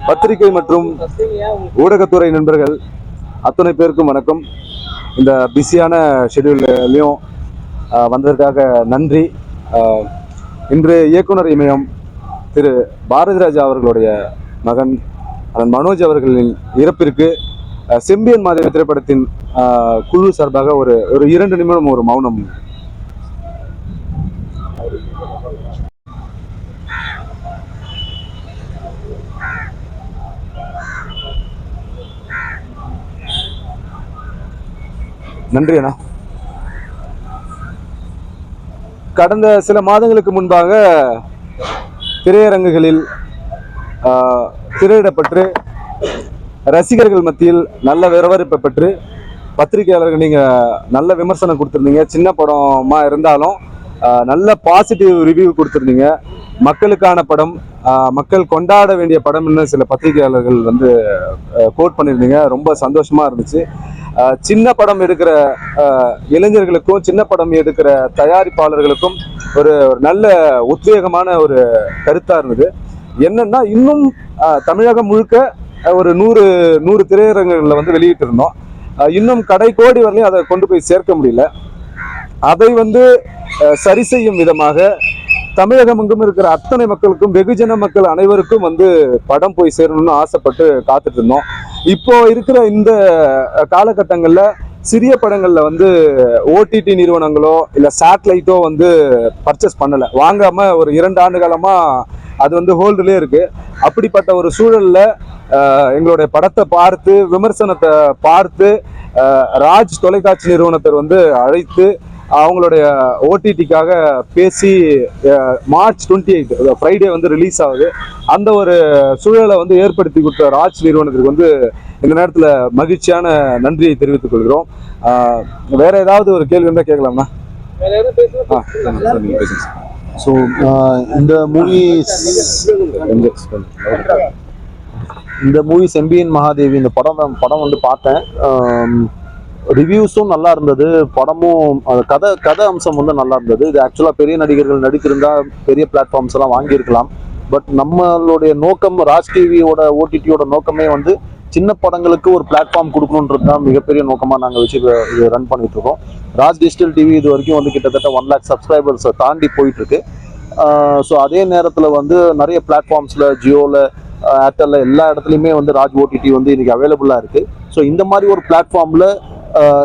பத்திரிகை மற்றும் ஊடகத்துறை நண்பர்கள் அத்தனை பேருக்கும் வணக்கம். இந்த பிஸியான ஷெடியூல்லையும் வந்ததற்காக நன்றி. இன்று இயக்குனர் இமயம் திரு. பாரதிராஜா அவர்களுடைய மகன் அதன் மனோஜ் அவர்களின் இறப்பிற்கு செம்பியன் மாதவி திரைப்படத்தின் ஆஹ், குழு சார்பாக ஒரு ஒரு இரண்டு நிமிடம் ஒரு மௌனம் நன்றி அண்ணா. கடந்த சில மாதங்களுக்கு முன்பாக திரையரங்குகளில் திரையிடப்பட்டு ரசிகர்கள் மத்தியில் நல்ல விரவரிப்பை பெற்று பத்திரிகையாளர்கள் நீங்கள் நல்ல விமர்சனம் கொடுத்துருந்தீங்க. சின்ன படமா இருந்தாலும் நல்ல பாசிட்டிவ் ரிவ்யூ கொடுத்துருந்தீங்க. மக்களுக்கான படம் மக்கள் கொண்டாட வேண்டிய படம்னு சில பத்திரிகையாளர்கள் வந்து கோட் பண்ணியிருந்தீங்க. ரொம்ப சந்தோஷமாக இருந்துச்சு. சின்ன படம் எடுக்கிற இளைஞர்களுக்கும் சின்ன படம் எடுக்கிற தயாரிப்பாளர்களுக்கும் ஒரு ஒரு நல்ல உத்வேகமான ஒரு கருத்தா இருந்தது. என்னன்னா இன்னும் தமிழகம் முழுக்க ஒரு நூறு நூறு திரையரங்குகளில் வந்து வெளியிட்டு இருந்தோம் இன்னும் கடை கோடி வரலையும் அதை கொண்டு போய் சேர்க்க முடியல. அதை வந்து சரி செய்யும் விதமாக தமிழகம் எங்கும் இருக்கிற அத்தனை மக்களுக்கும் வெகுஜன மக்கள் அனைவருக்கும் வந்து படம் போய் சேரணும்னு ஆசைப்பட்டு காத்துட்டு இருந்தோம். இப்போ இருக்கிற இந்த காலகட்டங்களில் சிறிய படங்களில் வந்து ஓடிடி நிறுவனங்களோ இல்லை சேட்டலைட்டோ வந்து பர்ச்சேஸ் பண்ணலை. வாங்காம ஒரு இரண்டு ஆண்டு காலமாக அது வந்து ஹோல்டுலேயே இருக்கு. அப்படிப்பட்ட ஒரு சூழலில் எங்களுடைய படத்தை பார்த்து விமர்சனத்தை பார்த்து ராஜ் தொலைக்காட்சி நிறுவனத்தை வந்து அழைத்து அவங்களுடைய ஓடிடிக்காக பேசி மார்ச் டுவெண்ட்டி எயிட் ஃப்ரைடே வந்து ரிலீஸ் ஆகுது. அந்த ஒரு சூழலை வந்து ஏற்படுத்தி கொடுத்த ராஜ் நிறுவனத்திற்கு வந்து இந்த நேரத்தில் மகிழ்ச்சியான நன்றியை தெரிவித்துக் கொள்கிறோம். வேற ஏதாவது ஒரு கேள்வி இருந்தால் கேட்கலாம்ண்ணா. ஸோ இந்த மூவி இந்த மூவி செம்பியன் மகாதேவி இந்த படம் தான் படம் வந்து பார்த்தேன். ரிவ்யூஸும் நல்லா இருந்தது. படமும் கதை கதை அம்சம் வந்து நல்லா இருந்தது. இது ஆக்சுவலாக பெரிய நடிகர்கள் நடித்திருந்தா பெரிய பிளாட்ஃபார்ம்ஸ் எல்லாம் வாங்கியிருக்கலாம். பட் நம்மளுடைய நோக்கம் ராஜ் டிவியோட ஓடிடியோட நோக்கமே வந்து சின்ன படங்களுக்கு ஒரு பிளாட்ஃபார்ம் கொடுக்கணுன்றது தான் மிகப்பெரிய நோக்கமாக நாங்கள் வச்சு இது ரன் பண்ணிட்டு இருக்கோம் ராஜ் டிஜிட்டல் டிவி இது வரைக்கும் வந்து கிட்டத்தட்ட ஒன் லேக் சப்ஸ்கிரைபர்ஸை தாண்டி போயிட்டு இருக்கு ஸோ அதே நேரத்தில் வந்து நிறைய பிளாட்ஃபார்ம்ஸில் ஜியோவில் ஏர்டெல்ல எல்லா இடத்துலையுமே வந்து ராஜ் ஓடிடி வந்து இன்னைக்கு அவைலபிளாக இருக்குது ஸோ இந்த மாதிரி ஒரு பிளாட்ஃபார்மில்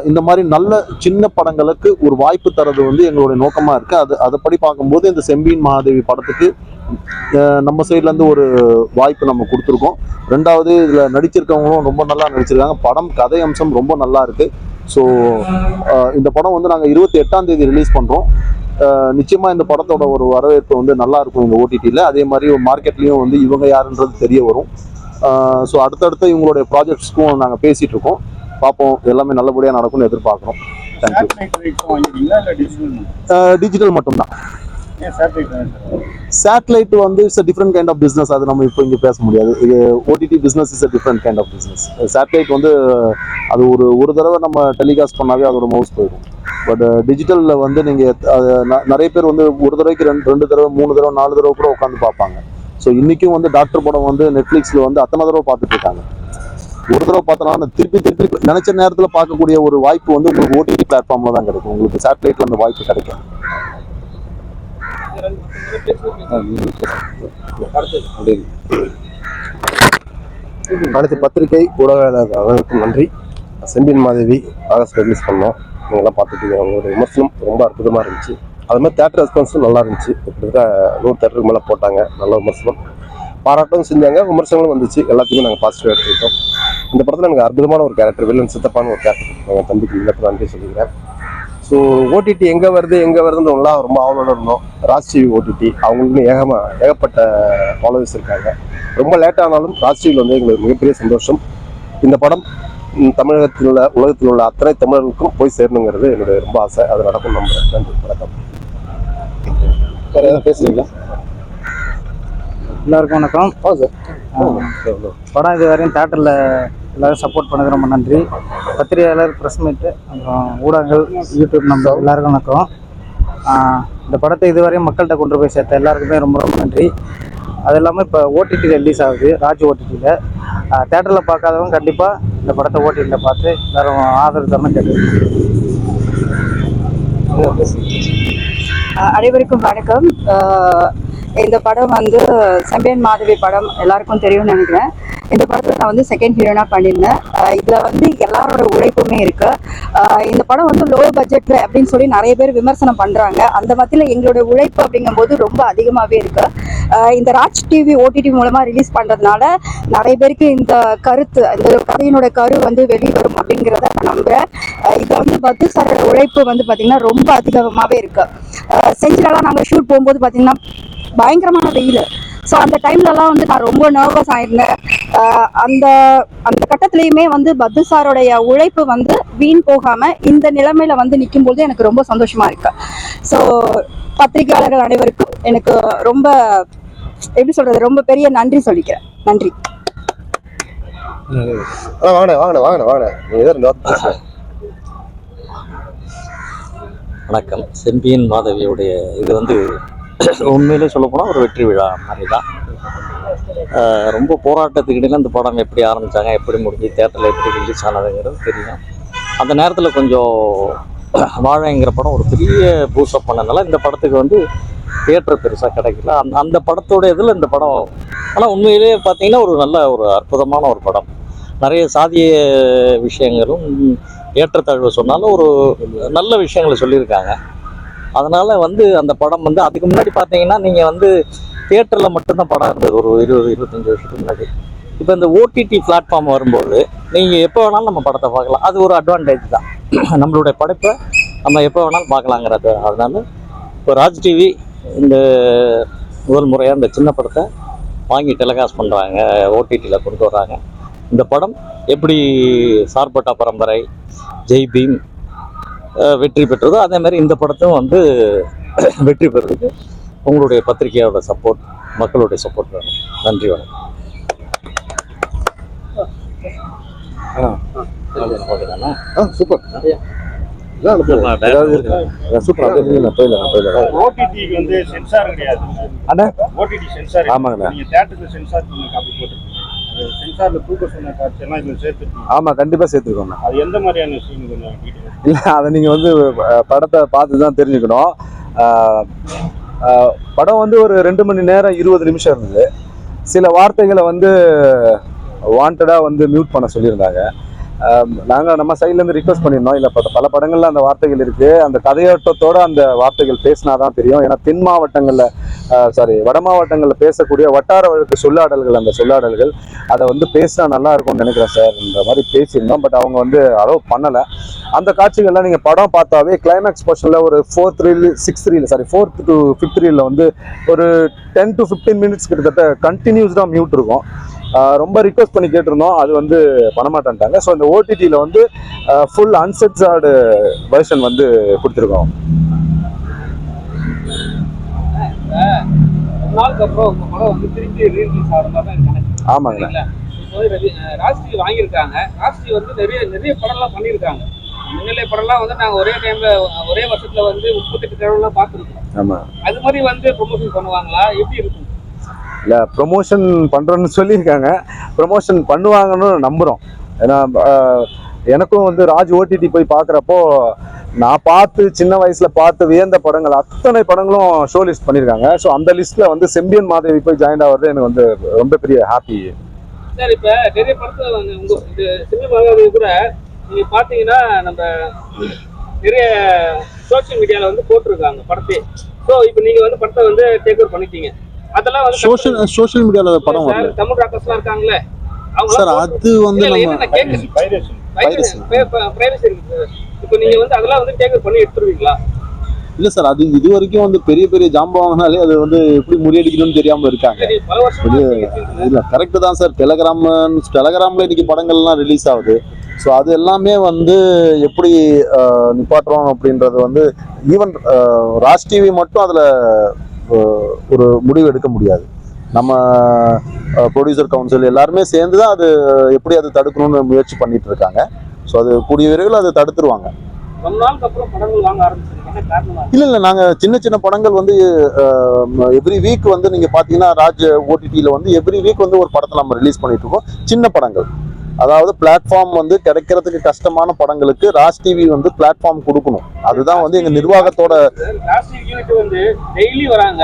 இந்த மாதிரி நல்ல சின்ன படங்களுக்கு ஒரு வாய்ப்பு தரது வந்து எங்களுடைய நோக்கமாக இருக்கு. அது அதைப்படி பார்க்கும்போது இந்த செம்பியின் மகாதேவி படத்துக்கு நம்ம சைட்லேருந்து ஒரு வாய்ப்பு நம்ம கொடுத்துருக்கோம். ரெண்டாவது இதில் நடிச்சிருக்கவங்களும் ரொம்ப நல்லா நடிச்சிருக்காங்க. படம் கதை அம்சம் ரொம்ப நல்லா இருக்கு. ஸோ இந்த படம் வந்து நாங்கள் இருபத்தி எட்டாம் தேதி ரிலீஸ் பண்ணுறோம் நிச்சயமாக இந்த படத்தோட ஒரு வரவேற்பு வந்து நல்லா இருக்கும் இந்த ஓடிடியில் அதே மாதிரி மார்க்கெட்லேயும் வந்து இவங்க யாருன்றது தெரிய வரும். ஸோ அடுத்தடுத்த இவங்களுடைய ப்ராஜெக்ட்ஸ்க்கும் நாங்கள் பேசிகிட்டு இருக்கோம். பார்ப்போம். எல்லாமே நல்லபடியாக நடக்கும்னு எதிர்பார்க்குறோம். டிஜிட்டல் மட்டும்தான். சேட்டலைட் வந்து it's different kind of business அது நம்ம இப்போ இங்கே பேச முடியாது. இது OTT business is a different kind of business satellite வந்து அது ஒரு ஒரு தடவை நம்ம டெலிகாஸ்ட் பண்ணாவே அதோட மவுஸ் போயிடும். பட் டிஜிட்டலில் வந்து நீங்கள் நிறைய பேர் வந்து ஒரு தடவைக்கு ரெண்டு ரெண்டு தடவை மூணு தடவை நாலு தடவை கூட உட்காந்து பார்ப்பாங்க. ஸோ இன்றைக்கும் வந்து டாக்டர் படம் வந்து நெட்ஃப்ளிக்ஸில் வந்து அத்தனை தடவை பார்த்துட்டு இருக்காங்க. ஒரு தடவை பார்த்தோம்னா திருப்பி திருப்பி நினைச்ச நேரத்தில் பார்க்கக்கூடிய ஒரு வாய்ப்பு வந்து உங்களுக்கு ஓடிடி பிளாட்ஃபார்ம்ல தான் கிடைக்கும். உங்களுக்கு சேட்டலைட்டில் அந்த வாய்ப்பு கிடைக்கும். அப்படியே அடுத்து பத்திரிகை ஊடகங்களுக்கு நன்றி. செம்பின் மாதவி ஆகஸ்ட் ரிலீஸ் பண்ணோம். நீங்களாம் பார்த்துட்டு அவங்களோட விமர்சனம் ரொம்ப அற்புதமாக இருந்துச்சு. அது மாதிரி தேட்டர் ரெஸ்பான்ஸும் நல்லா இருந்துச்சு. கிட்டத்தட்ட நூறு தேட்டருக்கு மேலே போட்டாங்க. நல்ல விமர்சனம். பாராட்டும் செஞ்சாங்க. விமர்சனங்களும் வந்துச்சு. எல்லாத்தையுமே நாங்கள் பாசிட்டிவாக எடுத்துக்கிட்டோம். இந்த படத்தில் எனக்கு அற்புதமான ஒரு கேரக்டர் வில்லன் சித்தப்பான ஒரு கேரக்டர் எங்கள் தம்பிக்கு நன்றி சொல்லிக்கிறேன். ஸோ ஓடிடி எங்கே வருது எங்கே வருதுன்னு எல்லாம் ரொம்ப ஆவலோட இருந்தோம். ராஜ் டிவி ஓடிடி அவங்களுக்குன்னு ஏகமா ஏகப்பட்ட ஃபாலோவர்ஸ் இருக்காங்க. ரொம்ப லேட் ஆனாலும் ராஜ் டிவியில் வந்து எங்களுக்கு மிகப்பெரிய சந்தோஷம். இந்த படம் தமிழகத்தில் உள்ள உலகத்தில் உள்ள அத்தனை தமிழர்களுக்கும் போய் சேரணுங்கிறது என்னுடைய ரொம்ப ஆசை. அது நடக்கும் நம்புறேன். நன்றி வணக்கம். பேசுறீங்களா? எல்லாருக்கும் வணக்கம். படம் இது வரையும் தேட்டரில் எல்லாரும் சப்போர்ட் பண்ணது ரொம்ப நன்றி. பத்திரிகையாளர் ப்ரெஸ் மீட்டு அப்புறம் ஊடகங்கள் யூடியூப் நம்ம எல்லாருக்கும் வணக்கம். இந்த படத்தை இதுவரையும் மக்கள்கிட்ட கொண்டு போய் சேர்த்த எல்லாருக்குமே ரொம்ப ரொம்ப நன்றி. அது இல்லாமல் இப்போ ஓடிடி ரிலீஸ் ஆகுது ராஜ் ஓடிடியில் தேட்டரில் பார்க்காதவங்க கண்டிப்பாக இந்த படத்தை ஓடிடியில் பார்த்து எல்லாரும் ஆதரவு தரணும் கேட்டு அனைவருக்கும் வணக்கம். இந்த படம் வந்து செம்பியன் மாதவி படம் எல்லாருக்கும் தெரியும்னு நினைக்கிறேன். இந்த படத்தில் நான் வந்து செகண்ட் ஹீரோனா பண்ணியிருந்தேன் இதுல வந்து எல்லாரோட உழைப்புமே இருக்கு. இந்த படம் வந்து லோ பட்ஜெட்ல அப்படின்னு சொல்லி நிறைய பேர் விமர்சனம் பண்றாங்க. அந்த மத்தியில் எங்களோட உழைப்பு அப்படிங்கும்போது ரொம்ப அதிகமாகவே இருக்கு. இந்த ராஜ் டிவி ஓடிடி மூலமா ரிலீஸ் பண்றதுனால நிறைய பேருக்கு இந்த கருத்து இந்த கதையினோட கரு வந்து வெளிவரும் அப்படிங்கிறத நான் நம்புறேன். இது வந்து பத்து சாரோட உழைப்பு வந்து பாத்தீங்கன்னா ரொம்ப அதிகமாகவே இருக்கு. செஞ்சிலலாம் நாங்கள் ஷூட் போகும்போது பாத்தீங்கன்னா பயங்கரமான வெயில். ஸோ அந்த டைம்லலாம் வந்து நான் ரொம்ப நர்வஸ் ஆயிருந்தேன். அந்த அந்த கட்டத்துலேயுமே வந்து பத்து சாரோடைய உழைப்பு வந்து வீண் போகாம இந்த நிலைமையில வந்து நிற்கும்போது எனக்கு ரொம்ப சந்தோஷமா இருக்கு. ஸோ பத்திரிகையாளர்கள் அனைவருக்கும் எனக்கு ரொம்ப எப்படி சொல்றது ரொம்ப பெரிய நன்றி சொல்லிக்கிறேன். நன்றி. வாங்கண்ணே வாங்கண்ணே வாங்கண்ணே வாங்கண்ணே. வணக்கம். செம்பியன் மாதவியுடைய இது வந்து உண்மையிலே சொல்லப்போனால் ஒரு வெற்றி விழா மாதிரி தான் ரொம்ப போராட்டத்துக்கு இடையில இந்த படம் எப்படி ஆரம்பித்தாங்க எப்படி முடிஞ்சு தேட்டரில் எப்படி ரிலீஸ் ஆனதுங்கிறது தெரியும். அந்த நேரத்தில் கொஞ்சம் வாழைங்கிற படம் ஒரு பெரிய பூஸ்டப் பண்ணனால இந்த படத்துக்கு வந்து தியேட்டர் பெருசாக கிடைக்கல. அந்த அந்த படத்தோட இதில் இந்த படம் ஆனால் உண்மையிலே பார்த்தீங்கன்னா ஒரு நல்ல ஒரு அற்புதமான ஒரு படம். நிறைய சாதிய விஷயங்களும் ஏற்றத்தாழ்வு சொன்னாலும் ஒரு நல்ல விஷயங்களை சொல்லியிருக்காங்க. அதனால் வந்து அந்த படம் வந்து அதுக்கு முன்னாடி பார்த்தீங்கன்னா நீங்கள் வந்து தியேட்டரில் மட்டும்தான் படம் இருந்தது. ஒரு இருபது இருபத்தஞ்சி வருஷத்துக்கு முன்னாடி. இப்போ இந்த ஓடிடி பிளாட்ஃபார்ம் வரும்போது நீங்கள் எப்போ வேணாலும் நம்ம படத்தை பார்க்கலாம். அது ஒரு அட்வான்டேஜ் தான். நம்மளுடைய படைப்பை நம்ம எப்போ வேணாலும் பார்க்கலாங்கிறது. அதனால இப்போ ராஜ் டிவி இந்த முதல் முறையாக இந்த சின்ன படத்தை வாங்கி டெலிகாஸ்ட் பண்ணுறாங்க ஓடிடியில் கொண்டு வர்றாங்க. இந்த படம் எப்படி சார்பட்டா பரம்பரை ஜெய் பீம் வெற்றி பெற்றதோ அதே மாதிரி இந்த படத்தும் வந்து வெற்றி பெறதுக்கு உங்களுடைய பத்திரிகையோட சப்போர்ட் மக்களுடைய சப்போர்ட் வேணும் நன்றி வணக்கம் ஆ சூப்பர் அண்ணா ஆமாங்கண்ணா. சென்சார்ல தூக்க சொன்ன காட்சி எல்லாம் இதுல சேர்த்துருக்கீங்க. ஆமாம் கண்டிப்பாக சேர்த்துக்கோண்ணா அது எந்த மாதிரியான சீன் கொஞ்சம் இல்லை அதை நீங்கள் வந்து படத்தை பார்த்து தான் தெரிஞ்சுக்கணும். படம் வந்து ஒரு ரெண்டு மணி நேரம் இருபது நிமிஷம் இருந்தது. சில வார்த்தைகளை வந்து வாண்டடாக வந்து மியூட் பண்ண சொல்லியிருந்தாங்க. நாங்கள் நம்ம சைட்லேருந்து ரிக்வஸ்ட் பண்ணியிருந்தோம். இல்லை பல பல படங்களில் அந்த வார்த்தைகள் இருக்குது அந்த கதையோட்டத்தோடு அந்த வார்த்தைகள் பேசினா தான் தெரியும். ஏன்னா தென் மாவட்டங்களில் சாரி வட மாவட்டங்களில் பேசக்கூடிய வட்டார வழக்கு சொல்லாடல்கள் அந்த சொல்லாடல்கள் அதை வந்து பேசினா நல்லா இருக்கும்னு நினைக்கிறேன் சார்ன்ற மாதிரி பேசியிருந்தோம். பட் அவங்க வந்து அலோவ் பண்ணலை. அந்த காட்சிகள்லாம் நீங்கள் படம் பார்த்தாவே கிளைமேக்ஸ் போர்ஷனில் ஒரு fourth reel sixth reel sorry fourth to fifth ரீலில் வந்து ஒரு டென் டு ஃபிஃப்டீன் மினிட்ஸ் கிட்டத்தட்ட கண்டினியூஸ்டாக மியூட் இருக்கும். ரொம்ப ரிக்வஸ்ட் பண்ணி கேட்டிருந்தோம். அது வந்து பண்ண மாட்டேன்ட்டாங்க ஸோ இந்த ஓடிடியில் வந்து ஃபுல் அன்செட்ஸார்டு வெர்ஷன் வந்து கொடுத்துருக்கோம். ஆமாங்க. ராஷ்டிரி ஆமாங்கண்ணா வாங்கியிருக்காங்க. ராஷ்டிரி வந்து நிறைய நிறைய படம்லாம் பண்ணியிருக்காங்க. முன்னிலை படம்லாம் வந்து நாங்கள் ஒரே டைம்ல ஒரே வருஷத்துல வந்து முப்பத்தெட்டு தேவையெல்லாம் பார்த்துருக்கோம். ஆமாம் அது மாதிரி வந்து ப்ரொமோஷன் பண்ணுவாங்களா? எப்படி இருக்கும்? இல்லை ப்ரொமோஷன் பண்ணுறோன்னு சொல்லியிருக்காங்க. ப்ரொமோஷன் பண்ணுவாங்கன்னு நம்புகிறோம் ஏன்னா எனக்கும் வந்து ராஜ் ஓடிடி போய் பார்க்குறப்போ நான் பார்த்து சின்ன வயசில் பார்த்து வியந்த படங்கள் அத்தனை படங்களும் ஷோ லிஸ்ட் பண்ணியிருக்காங்க. ஸோ அந்த லிஸ்ட்டில் வந்து செம்பியன் மாதேவி போய் ஜாயின் ஆகிறது எனக்கு வந்து ரொம்ப பெரிய ஹாப்பி சார் இப்போ நிறைய படத்துல வந்து உங்க இந்த சினிமாவே கூட நீங்க பார்த்தீங்கன்னா நம்ம நிறைய சோஷியல் மீடியால வந்து போட்டிருக்காங்க படத்தை. ஸோ இப்போ நீங்க வந்து படத்தை வந்து டேக் ஓவர் பண்ணிட்டீங்க. அதெல்லாம் வந்து சோஷியல் சோஷியல் மீடியாவில் படம் வரல. சார் தமிழ் ராக்கர்ஸ்லாம் இருக்காங்களே சார் அது வந்து நம்ம. பிரைவசி. இப்போ நீங்க வந்து அதெல்லாம் வந்து டேக் பண்ணி எடுத்துருவீங்களா? இல்ல சார் அது இது வரைக்கும் வந்து பெரிய பெரிய ஜாம்பவாங்கனாலே அது வந்து எப்படி முறியடிக்கணும்னு தெரியாம இருக்காங்க. இல்ல கரெக்ட் தான் சார். டெலகிராம் டெலகிராம்ல இன்னைக்கு படங்கள்லாம் ரிலீஸ் ஆகுது. ஸோ அது எல்லாமே வந்து எப்படி நிப்பாட்டுறோம் அப்படின்றது வந்து ஈவன் ராஜ் டிவி மட்டும் அதில் ஒரு முடிவு எடுக்க முடியாது. நம்ம ப்ரொடியூசர் கவுன்சில் எல்லாருமே சேர்ந்து தான் அது எப்படி அதை தடுக்கணும்னு முயற்சி பண்ணிட்டு இருக்காங்க ஸோ அது கூடிய விரைவில் அதை தடுத்துருவாங்க. இல்ல இல்ல நாங்க சின்ன சின்ன படங்கள் வந்து எவ்ரி வீக் வந்து நீங்க பாத்தீங்கன்னா ராஜ் ஓடிடியில வந்து எவ்ரி வீக் வந்து ஒரு படத்தை நம்ம ரிலீஸ் பண்ணிட்டு இருக்கோம் சின்ன படங்கள். அதாவது பிளாட்ஃபார்ம் வந்து கிடைக்கிறதுக்கு கஷ்டமான படங்களுக்கு ராஜ் டிவி வந்து பிளாட்ஃபார்ம் கொடுக்கணும். அதுதான் வந்து எங்க நிர்வாகத்தோட வந்து டெய்லி வராங்க.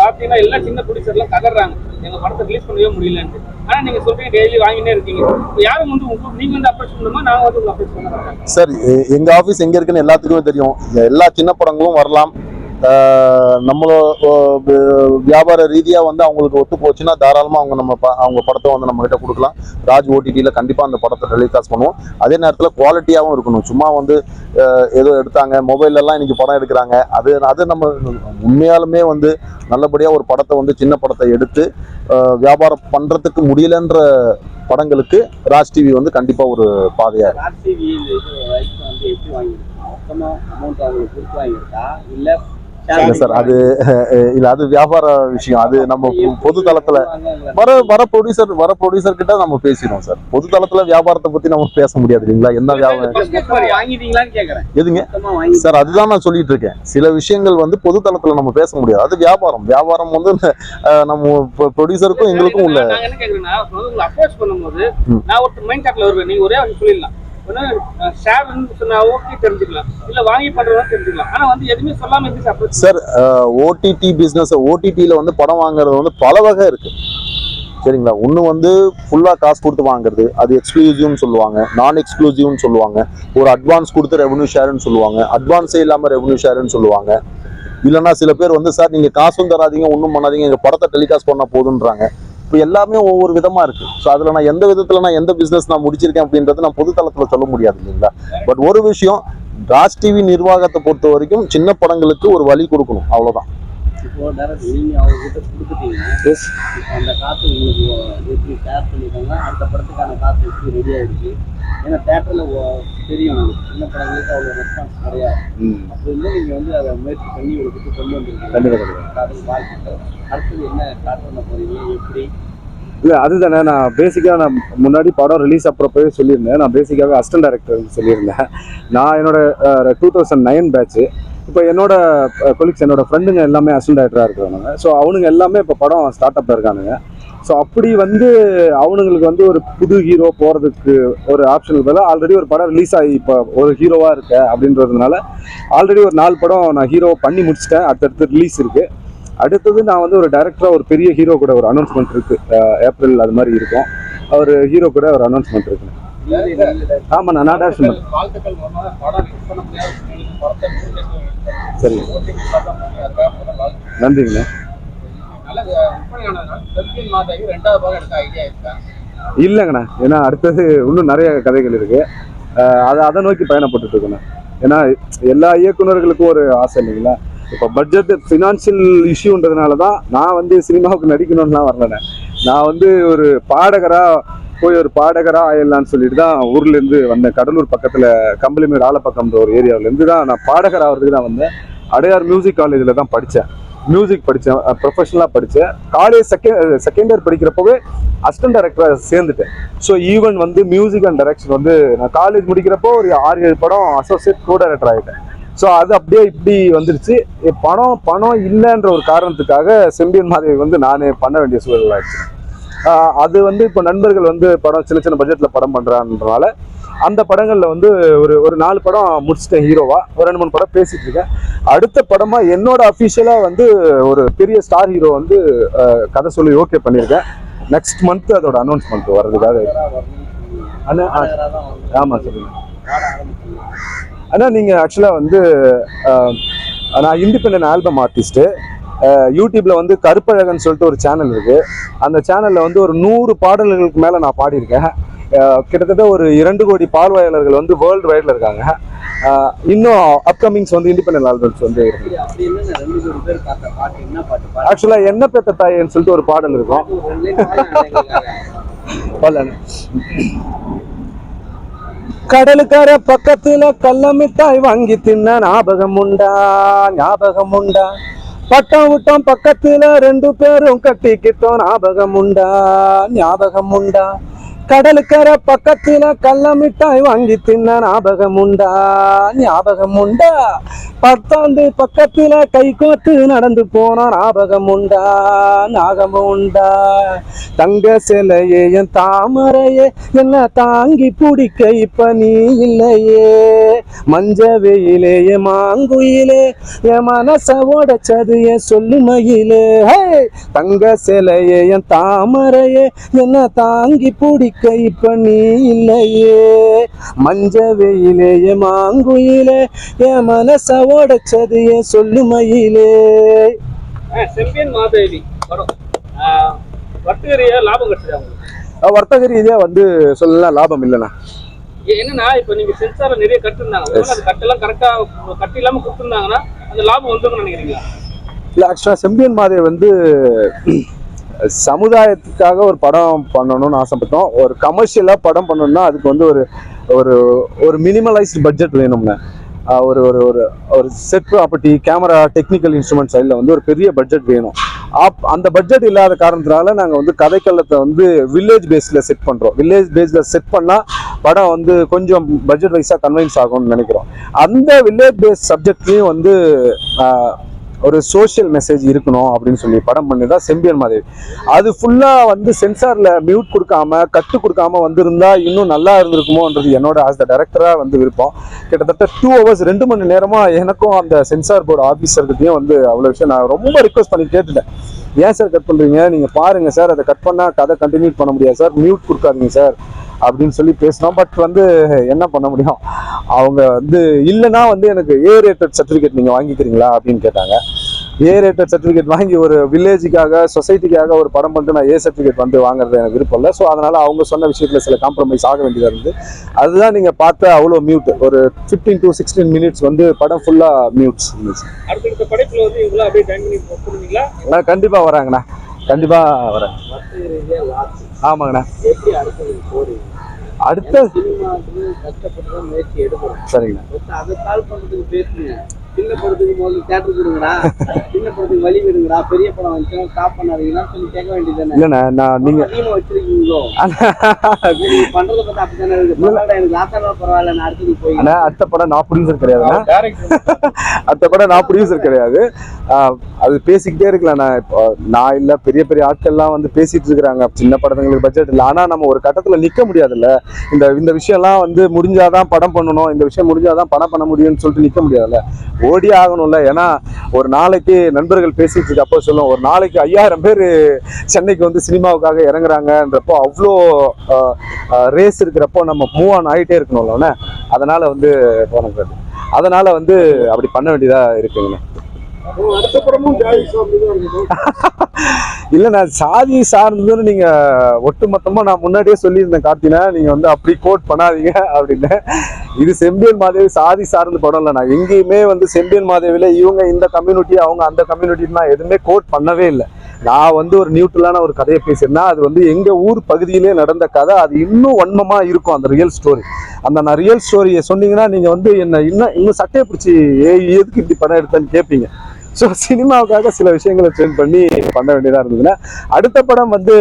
பாத்தீங்கன்னா எல்லா சின்ன ப்ரொடியூசர் எல்லாம் கதறாங்க. எங்க படத்தை ரிலீஸ் பண்ணவே முடியலன்ட்டு. ஆனா நீங்க சொல்றீங்க டெய்லி வாங்கினே இருக்கீங்க. யாரும் வந்து நீங்க வந்து அப்ரோச் பண்ணணுமா? நான் வந்து அப்ரோச் பண்ண சார் எங்க ஆபீஸ் எங்க இருக்குன்னு எல்லாத்துக்குமே தெரியும். எல்லா சின்ன படங்களும் வரலாம். நம்மளோ வியாபார ரீதியாக வந்து அவங்களுக்கு ஒத்து போச்சுன்னா தாராளமாக அவங்க நம்ம ப- அவங்க படத்தை வந்து நம்மகிட்ட கொடுக்கலாம். ராஜ் ஓடிடியில் கண்டிப்பாக அந்த படத்தை டெலிகாஸ்ட் பண்ணுவோம். அதே நேரத்தில் குவாலிட்டியாகவும் இருக்கணும். சும்மா வந்து ஏதோ எடுத்தாங்க. மொபைலெல்லாம் இன்றைக்கி படம் எடுக்கிறாங்க. அது அது நம்ம உண்மையாலுமே வந்து நல்லபடியாக ஒரு படத்தை வந்து சின்ன படத்தை எடுத்து வியாபாரம் பண்ணுறதுக்கு முடியலன்ற படங்களுக்கு ராஜ் டிவி வந்து கண்டிப்பாக ஒரு பாதையாக இருக்கும். ஆர்டிவி இல்ல சார் அது இல்ல அது வியாபார விஷயம். அது நம்ம பொது தளத்துல வர வர ப்ரொடியூசர் வர ப்ரொடியூசர் கிட்ட நம்ம பேசிடுவோம் சார். பொது தளத்துல வியாபாரத்தை பத்தி நம்ம பேச முடியாது இல்லைங்களா? என்ன வியாபாரம்? எதுங்க? சார் அதுதான் நான் சொல்லிட்டு இருக்கேன். சில விஷயங்கள் வந்து பொது தளத்துல நம்ம பேச முடியாது. அது வியாபாரம். வியாபாரம் வந்து நம்ம ப்ரொடியூசருக்கும் எங்களுக்கும் உள்ள. நான் ஒரு மைண்ட் தாட்ல வருவேன். நீங்க ஒரே சொல்லிடலாம். சார் ஓடிடி பிஸ்னஸ் ஓடிடியில் வந்து படம் வாங்குறது வந்து பல வகை இருக்கு. சரிங்களா? ஒன்று வந்து ஃபுல்லாக காசு கொடுத்து வாங்குறது அது எக்ஸ்க்ளூசிவ்னு சொல்லுவாங்க நான் எக்ஸ்க்ளூசிவ்னு சொல்லுவாங்க. ஒரு அட்வான்ஸ் கொடுத்து ரெவன்யூ ஷேர்னு சொல்லுவாங்க அட்வான்ஸே இல்லாமல் ரெவன்யூ ஷேர்னு சொல்லுவாங்க. இல்லைன்னா சில பேர் வந்து சார் நீங்கள் காசும் தராதீங்க ஒன்றும் பண்ணாதீங்க எங்கள் படத்தை டெலிகாஸ்ட் பண்ணால் போதுன்றாங்க இப்போ எல்லாமே ஒவ்வொரு விதமாக இருக்குது ஸோ அதில் நான் எந்த விதத்தில் நான் எந்த பிஸ்னஸ் நான் முடிச்சிருக்கேன் அப்படின்றது நான் பொதுத்தளத்தில் சொல்ல முடியாது இல்லைங்களா? பட் ஒரு விஷயம் ராஜ் டிவி நிர்வாகத்தை பொறுத்த வரைக்கும் சின்ன படங்களுக்கு ஒரு வழி கொடுக்கணும். அவ்வளோதான் இப்போ டேரக்ட் நீங்க அவங்க கிட்ட கொடுத்துட்டீங்க அந்த காசு உங்களுக்கு எப்படி ஷேர் பண்ணிக்கோங்க? அடுத்த படத்துக்கான காசு எப்படி ரெடி ஏன்னா தேட்டர்ல தெரியும் சின்ன படங்களுக்கு அவ்வளோ ரெஸ்பான்ஸ் கிடையாது. அப்படி இருந்தால் நீங்க வந்து அதை முயற்சி பண்ணி உங்களுக்கு கொண்டு வந்திருக்கீங்க. கண்டிப்பா அதுக்கு வாழ்த்துக்கள் அடுத்தது என்ன ஸ்டார்ட் பண்ண போறீங்க? எப்படி? இல்லை அதுதானே. நான் பேசிக்காக நான் முன்னாடி படம் ரிலீஸ் அப்புறப்பவே சொல்லியிருந்தேன். நான் பேசிக்காகவே அசிஸ்டன்ட் டைரக்டர் சொல்லியிருந்தேன். நான் என்னோட டூ தௌசண்ட் நைன் பேட்ச்சு இப்போ என்னோட கொலிக்ஸ் என்னோட ஃப்ரெண்டுங்க எல்லாமே அசிஸ்டன்ட் டைரக்டராக இருக்கிறவங்க ஸோ அவனுங்க எல்லாமே இப்போ படம் ஸ்டார்ட் அப்பில் இருக்கானுங்க. ஸோ அப்படி வந்து அவனுங்களுக்கு வந்து ஒரு புது ஹீரோ போகிறதுக்கு ஒரு ஆப்ஷன் பதிலாக ஆல்ரெடி ஒரு படம் ரிலீஸ் ஆகி இப்போ ஒரு ஹீரோவாக இருக்க அப்படின்றதுனால ஆல்ரெடி ஒரு நாலு படம் நான் ஹீரோ பண்ணி முடிச்சிட்டேன். அடுத்தடுத்து ரிலீஸ் இருக்குது அடுத்தது நான் வந்து ஒரு டேரக்டராக ஒரு பெரிய ஹீரோ கூட ஒரு அனௌன்ஸ்மெண்ட் இருக்குது ஏப்ரல் அது மாதிரி இருக்கும். அவர் ஹீரோ கூட ஒரு அனௌன்ஸ்மெண்ட் இருக்குது ஆமா நான் படத்தை சரி. நன்றிங்கண்ணா இல்லைங்கண்ணா. ஏன்னா அடுத்தது இன்னும் நிறைய கதைகள் இருக்கு. அதை அதை நோக்கி இருக்கேண்ணா. ஏன்னா எல்லா இயக்குனர்களுக்கும் ஒரு ஆசை இல்லைங்களா? இப்போ பட்ஜெட் ஃபினான்ஷியல் இஷ்யூன்றதுனால தான் நான் வந்து சினிமாவுக்கு நடிக்கணும்லாம் வரலண்ணே. நான் வந்து ஒரு பாடகரா போய் ஒரு பாடகராக ஆயிடலான்னு சொல்லிட்டு தான் ஊர்லேருந்து வந்தேன். கடலூர் பக்கத்தில் கம்பளிமேடு ஆலப்பக்கம்ன்ற ஒரு ஏரியாவிலேருந்து தான் நான் பாடகர் ஆகிறதுக்கு தான் வந்தேன். அடையார் மியூசிக் காலேஜில் தான் படித்தேன் மியூசிக் படித்தேன் ப்ரொஃபஷனலாக படித்தேன் காலேஜ் செகண்ட் செகண்ட் இயர் படிக்கிறப்பவே அசிஸ்டன்ட் டைரக்டராக சேர்ந்துட்டேன். ஸோ ஈவன் வந்து மியூசிக் அண்ட் டைரக்ஷன் வந்து நான் காலேஜ் முடிக்கிறப்போ ஒரு ஆறு ஏழு படம் அசோசியேட் கோ டைரக்டர் ஆகிட்டேன் ஸோ அது அப்படியே இப்படி வந்துருச்சு. பணம் பணம் இல்லைன்ற ஒரு காரணத்துக்காக செம்பியன் மாதவி வந்து நான் பண்ண வேண்டிய சூழல் ஆயிடுச்சு. அது வந்து இப்போ நண்பர்கள் வந்து படம் சின்ன சின்ன பட்ஜெட்டில் படம் பண்ணுறான்றனால அந்த படங்களில் வந்து ஒரு ஒரு நாலு படம் முடிச்சிட்டேன் ஹீரோவா. ஒரு ரெண்டு மூணு படம் பேசிட்டு இருக்கேன் அடுத்த படமாக என்னோட அஃபிஷியலாக வந்து ஒரு பெரிய ஸ்டார் ஹீரோ வந்து கதை சொல்லி ஓகே பண்ணியிருக்கேன். நெக்ஸ்ட் மந்த் அதோட அனௌன்ஸ்மெண்ட் வர்றதுக்காக. அண்ணா ஆ, ஆமாம் சொல்லுங்க. அண்ணா நீங்கள் ஆக்சுவலாக வந்து நான் இண்டிபெண்ட் ஆல்பம் ஆர்டிஸ்ட்டு யூடியூப்ல வந்து கருப்பழகன் சொல்லிட்டு ஒரு சேனல் இருக்கு. அந்த சேனல்ல வந்து ஒரு நூறு பாடல்களுக்கு மேல நான் பாடியிருக்கேன். கிட்டத்தட்ட ஒரு இரண்டு கோடி பார்வையாளர்கள் வந்து வேர்ல்டு வைட்ல இருக்காங்க. இன்னும் அப்கமிங்ஸ் வந்து இண்டிபெண்டன்ட் ஆல்பம்ஸ் வந்து ஆக்சுவலா என்ன பெத்த தாயன்னு சொல்லிட்டு ஒரு பாடல் இருக்கும். கடலுக்கார பக்கத்துல கள்ள மிட்டாய் வாங்கி தின்ன ஞாபகம் உண்டா? ஞாபகம் உண்டா? பட்டம் விட்டோம் பக்கத்துல ரெண்டு பேரும் கட்டிக்கிட்டோம். ஞாபகம் உண்டா? ஞாபகம் உண்டா? கடலுக்கரை பக்கத்துல கள்ள மிட்டாய் வாங்கி தின்ன ஞாபகம் உண்டா ஞாபகம் உண்டா பத்தாண்டு பக்கத்துல கை கோத்து நடந்து போன ஞாபகம் உண்டா ஞாபகம் உண்டா தங்க சிலையே என் தாமரையே என்ன தாங்கி பிடிக்க இப்ப நீ இல்லையே. மஞ்ச வெயிலே மாங்குயிலே என் மனச உடைச்சது என் சொல்லு மயிலே ஹே! தங்க சிலையே என் தாமரையே என்ன தாங்கி பிடிக்க இப்ப நீ இல்லையே. மஞ்ச வெயிலே என் மாங்குயிலே என் மனச உடைச்சது என் சொல்லு மயிலே. ஆ, செம்பியன் மாதேவி படம் ஆ, வர்த்தக ரீதியா லாபம் கட்டுது அவங்க வர்த்தக ரீதியா வந்து சொல்லலாம் லாபம் இல்லைண்ணா. என்னன்னா இப்ப நீங்க சென்சார்ல நிறைய கட்டிருந்தாங்க. அது கட்டெல்லாம் கரெக்டா கட்டு இல்லாம கொடுத்துருந்தாங்கன்னா அந்த லாபம் வந்துருன்னு நினைக்கிறீங்களா? இல்லை ஆக்சுவலாக செம்பியன் மாதேவி வந்து சமுதாயத்துக்காக ஒரு படம் பண்ணணும்னு ஆசைப்பட்டோம். ஒரு கமர்ஷியலாக படம் பண்ணணும்னா அதுக்கு வந்து ஒரு ஒரு ஒரு மினிமலைஸ்டு பட்ஜெட் வேணும்னு ஒரு ஒரு ஒரு ஒரு set property camera technical instrument சைடில் வந்து ஒரு பெரிய பட்ஜெட் வேணும். அப் அந்த பட்ஜெட் இல்லாத காரணத்தினால நாங்கள் வந்து கதைக்களத்தை வந்து வில்லேஜ் பேஸில் செட் பண்ணுறோம் வில்லேஜ் பேஸில் செட் பண்ணால் படம் வந்து கொஞ்சம் பட்ஜெட் வைஸாக கன்வின்ஸ் ஆகும்னு நினைக்கிறோம். அந்த வில்லேஜ் பேஸ் சப்ஜெக்ட்லேயும் வந்து ஒரு சோஷியல் மெசேஜ் இருக்கணும் அப்படின்னு சொல்லி படம் பண்ணி தான் செம்பியன் மாதேவி. அது ஃபுல்லாக வந்து சென்சாரில் மியூட் கொடுக்காம கட்டு கொடுக்காம வந்திருந்தா இன்னும் நல்லா இருந்திருக்குமோன்றது என்னோட ஆஸ் த டேரக்டராக வந்து விருப்பம். கிட்டத்தட்ட டூ ஹவர்ஸ் ரெண்டு மணி நேரமாக எனக்கும் அந்த சென்சார் போர்டு ஆஃபீஸர்கிட்டையும் வந்து அவ்வளோ விஷயம் நான் ரொம்ப ரிக்வஸ்ட் பண்ணி கேட்டுட்டேன். ஏன் சார் கட் பண்ணுறீங்க நீங்கள் பாருங்கள் சார் அதை கட் பண்ணால் கதை கண்டினியூ பண்ண முடியாது சார் மியூட் கொடுக்காதீங்க சார் அப்படின்னு சொல்லி பேசினோம் பட் வந்து என்ன பண்ண முடியும்? அவங்க வந்து இல்லைன்னா வந்து எனக்கு ஏ ரேட்டட் சர்டிஃபிகேட் நீங்கள் வாங்கிக்கிறீங்களா? அப்படின்னு கேட்டாங்க. ஏ ரேட்டட் சர்டிஃபிகேட் வாங்கி ஒரு வில்லேஜுக்காக சொசைட்டிக்காக ஒரு படம் பண்ணிட்டு நான் ஏ சர்டிஃபிகேட் வந்து வாங்குறது எனக்கு விருப்பம் இல்லை. ஸோ அதனால அவங்க சொன்ன விஷயத்தில் சில காம்ப்ரமைஸ் ஆக வேண்டியதாக இருந்து அதுதான் நீங்கள் பார்த்த அவ்வளோ மியூட் ஒரு ஃபிஃப்டீன் டு சிக்ஸ்டீன் மினிட்ஸ் வந்து படம் ஃபுல்லாக மியூட்ஸ் இருந்துச்சு கண்டிப்பாக வராங்கண்ணா. கண்டிப்பாக வரேன். ஆமாங்கண்ணா. அடுத்த சரிங்கண்ணா சின்ன படத்துக்கு முதல்ல தேட்டர் கொடுங்கடா. சின்ன படத்துக்கு வழி விடுங்கடா. பெரிய படம் வந்துச்சுன்னா ஸ்டாப் பண்ணாதீங்கன்னா சொல்லி கேட்க வேண்டியது இல்லைண்ணா நான் நீங்கள் அதிகமா வச்சிருக்கீங்களோ? நீங்க பண்றத பார்த்தா அப்படித்தானே இருக்கு. பரவாயில்ல எனக்கு லாஸ்டா பரவாயில்ல நான் அடுத்தது போய் அண்ணா அடுத்த படம் நான் ப்ரொடியூசர் கிடையாதுண்ணா. அடுத்த படம் நான் ப்ரொடியூசர் கிடையாது. அது பேசிக்கிட்டே இருக்கலாம் நான் இப்போ நான் இல்லை பெரிய பெரிய ஆட்கள்லாம் வந்து பேசிட்டு இருக்கிறாங்க. சின்ன படத்துங்களுக்கு பட்ஜெட் இல்லை. ஆனால் நம்ம ஒரு கட்டத்தில் நிற்க முடியாதுல்ல. இந்த இந்த விஷயம்லாம் வந்து முடிஞ்சாதான் படம் பண்ணணும். இந்த விஷயம் முடிஞ்சாதான் படம் பண்ண முடியும்னு சொல்லிட்டு நிற்க முடியாதுல்ல. ஓடி ஆகணும்ல. ஏன்னா ஒரு நாளைக்கு நண்பர்கள் பேசிட்டு இருக்கப்போ சொல்லும் ஒரு நாளைக்கு ஐயாயிரம் பேர் சென்னைக்கு வந்து சினிமாவுக்காக இறங்குறாங்கன்றப்போ அவ்வளோ ரேஸ் இருக்கிறப்போ நம்ம மூவ் ஆன் ஆகிட்டே இருக்கணும்ல அதனால் வந்து போனது. அதனால் வந்து அப்படி பண்ண வேண்டியதாக இருக்குங்கண்ணே இல்லை சார்ந்து நான் சாதி சார்ந்ததுன்னு நீங்க ஒட்டுமொத்தமா நான் முன்னாடியே சொல்லியிருந்தேன் கார்த்தினா. நீங்க வந்து அப்படி கோட் பண்ணாதீங்க அப்படின்னு. இது செம்பியன் மாதேவி சாதி சார்ந்த படம் இல்லை நான் எங்கேயுமே வந்து செம்பியன் மாதேவியில் இவங்க இந்த கம்யூனிட்டி அவங்க அந்த கம்யூனிட்டி நான் எதுவுமே கோட் பண்ணவே இல்லை. நான் வந்து ஒரு நியூட்ரலான ஒரு கதையை பேசியிருந்தேன். அது வந்து எங்கள் ஊர் பகுதியிலே நடந்த கதை. அது இன்னும் வன்மமாக இருக்கும் அந்த ரியல் ஸ்டோரி அந்த நான் ரியல் ஸ்டோரியை சொன்னீங்கன்னா நீங்கள் வந்து என்ன இன்னும் இன்னும் சட்டையை பிடிச்சி ஏ எதுக்கு இப்படி படம் எடுத்தேன்னு கேட்பீங்க ஸோ சினிமாவுக்காக சில விஷயங்களை ட்ரெயின் பண்ணி பண்ண வேண்டியதாக இருந்ததுன்னா அடுத்த படம் வந்து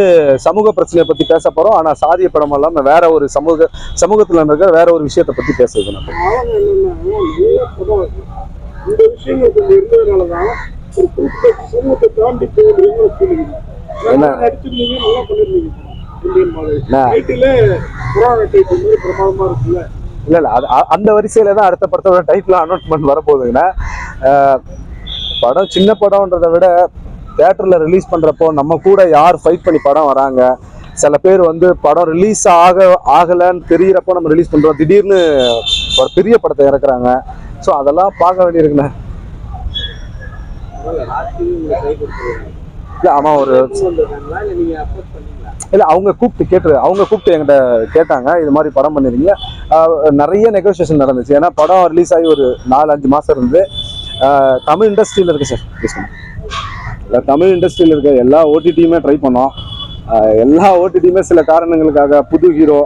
சமூக பிரச்சனையை பற்றி பேச போகிறோம் ஆனால் சாதிய படம் இல்லாமல் வேற ஒரு சமூக சமூகத்தில் இருக்கிற வேற ஒரு விஷயத்தை பற்றி பேசுறது நம்ம இல்லை இல்லை அந்த வரிசையில் தான் அடுத்த படத்தோட டைட்டில் அனௌன்ஸ்மெண்ட் வரப்போகுதுங்கன்னா படம் சின்ன படம்ன்றதை விட தேட்டரில் ரிலீஸ் பண்ணுறப்போ நம்ம கூட யார் ஃபைட் பண்ணி படம் வராங்க? சில பேர் வந்து படம் ரிலீஸ் ஆக ஆகலைன்னு தெரியிறப்போ நம்ம ரிலீஸ் பண்ணுறோம் திடீர்னு ஒரு பெரிய படத்தை இறக்குறாங்க. ஸோ அதெல்லாம் பார்க்க வேண்டியிருக்குண்ணே ராஜ்கிவி உங்களுக்கு கை கொடுத்துருவாங்க இல்லை ஆமாம் ஒரு இல்லை அவங்க கூப்பிட்டு கேட்டு அவங்க கூப்பிட்டு என்கிட்ட கேட்டாங்க. இது மாதிரி படம் பண்ணிருக்கீங்க. நிறைய நெகோசியேஷன் நடந்துச்சு. ஏன்னா படம் ரிலீஸ் ஆகி ஒரு நாலு அஞ்சு மாதம் இருந்து தமிழ் இண்டஸ்ட்ரியில் இருக்கு சார் பேசுங்க இல்லை தமிழ் இண்டஸ்ட்ரியில் இருக்க எல்லா ஓடிடியுமே ட்ரை பண்ணோம். எல்லா ஓடிடியுமே சில காரணங்களுக்காக புது ஹீரோ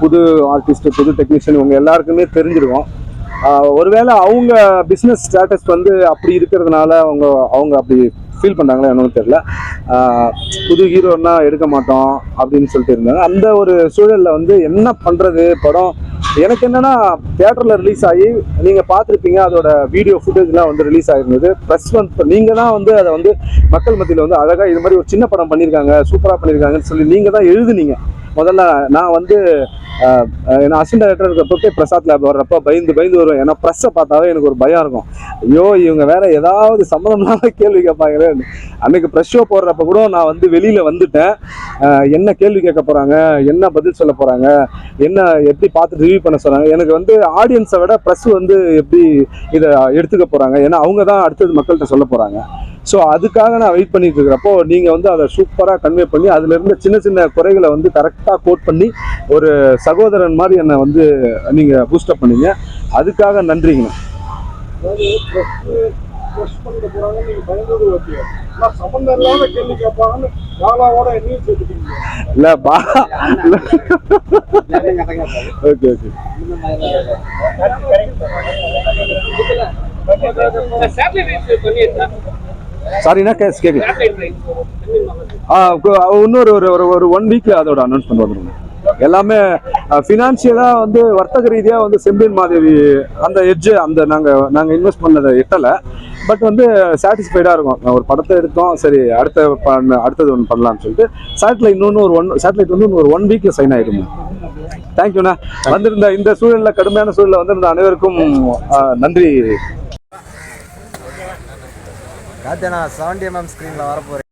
புது ஆர்டிஸ்ட்டு புது டெக்னீஷியன் இவங்க எல்லாருக்குமே தெரிஞ்சிருக்கோம். ஒருவேளை அவங்க பிஸ்னஸ் ஸ்டேட்டஸ் வந்து அப்படி இருக்கிறதுனால அவங்க அவங்க அப்படி ஃபீல் பண்ணாங்களா என்னன்னு தெரியல. புது ஹீரோன்னா எடுக்க மாட்டோம் அப்படின்னு சொல்லிட்டு இருந்தாங்க. அந்த ஒரு சூழலில் வந்து என்ன பண்ணுறது படம்? எனக்கு என்னன்னா தேட்டரில் ரிலீஸ் ஆகி நீங்கள் பார்த்துருப்பீங்க அதோட வீடியோ ஃபுட்டேஜ்லாம் வந்து ரிலீஸ் ஆகிருந்தது ப்ளஸ் வந்து நீங்கள் தான் வந்து அதை வந்து மக்கள் மத்தியில் வந்து அழகாக இது மாதிரி ஒரு சின்ன படம் பண்ணியிருக்காங்க சூப்பராக பண்ணியிருக்காங்கன்னு சொல்லி நீங்கள் தான் எழுதுனீங்க. முதல்ல நான் வந்து நான் அசிஸ்டன்ட் டைரக்டர் இருக்கப்போ பிரசாத் லேப் வர்றப்ப பயந்து பயந்து வருவேன். ஏன்னா ப்ரெஸ்ஸை பார்த்தாவே எனக்கு ஒரு பயம் இருக்கும். ஐயோ இவங்க வேற ஏதாவது சம்மந்தம் கேள்வி கேட்பாங்களே. அன்னைக்கு ப்ரெஷ் ஷோ போடுறப்ப கூட நான் வந்து வெளியில வந்துட்டேன். என்ன கேள்வி கேட்க போறாங்க? என்ன பதில் சொல்ல போறாங்க? என்ன எப்படி பார்த்து ரிவ்யூ பண்ண சொல்றாங்க? எனக்கு வந்து ஆடியன்ஸை விட ப்ரெஸ் வந்து எப்படி இதை எடுத்துக்க போறாங்க? ஏன்னா அவங்க தான் அடுத்தது மக்கள்கிட்ட சொல்ல போறாங்க. ஸோ அதுக்காக நான் வெயிட் பண்ணிட்டு இருக்கிறப்போ நீங்க வந்து அதை சூப்பராக கன்வே பண்ணி அதுல இருந்த சின்ன சின்ன குறைகளை வந்து கரெக்டாக கோட் பண்ணி ஒரு சகோதரன் மாதிரி என்னை வந்து நீங்க பூஸ்டப் பண்ணீங்க. அதுக்காக நன்றிங்கண்ணா. இல்ல பா ஓகே ஓகே சேட்டலைட் பண்ணியிருந்தா சாரிண்ணா கேஸ் கேட்கல. சேட்டலைட் ரைட் செம்பியன் மகாதேவி ஆ, கு- இன்னொரு ஒரு ஒரு ஒரு ஒன் வீக்ல அதோட அனௌன்ஸ்மெண்ட் வந்துடும் எல்லாமே ஃபினான்ஷியலாக வந்து வர்த்தக ரீதியாக வந்து செம்பின் மாதேவி அந்த எட்ஜு அந்த நாங்கள் நாங்கள் இன்வெஸ்ட் பண்ணதை எட்டலை. பட் வந்து சாட்டிஸ்ஃபைடாக இருக்கும். ஒரு படத்தை எடுத்தோம். சரி அடுத்த பண்ண அடுத்தது ஒன்று பண்ணலாம்னு சொல்லிட்டு சேட்டலைட் இன்னொன்று ஒரு ஒன் சேட்டலைட் வந்து இன்னும் ஒரு ஒன் வீக்கில் சைன் ஆகிடுங்க தேங்க்யூண்ணா வந்திருந்த இந்த சூழலில் கடுமையான சூழலில் வந்திருந்த அனைவருக்கும் நன்றி. காத்தேனா செவன்டி எம்எம் ஸ்க்ரீனில் வரப்போகிறேன்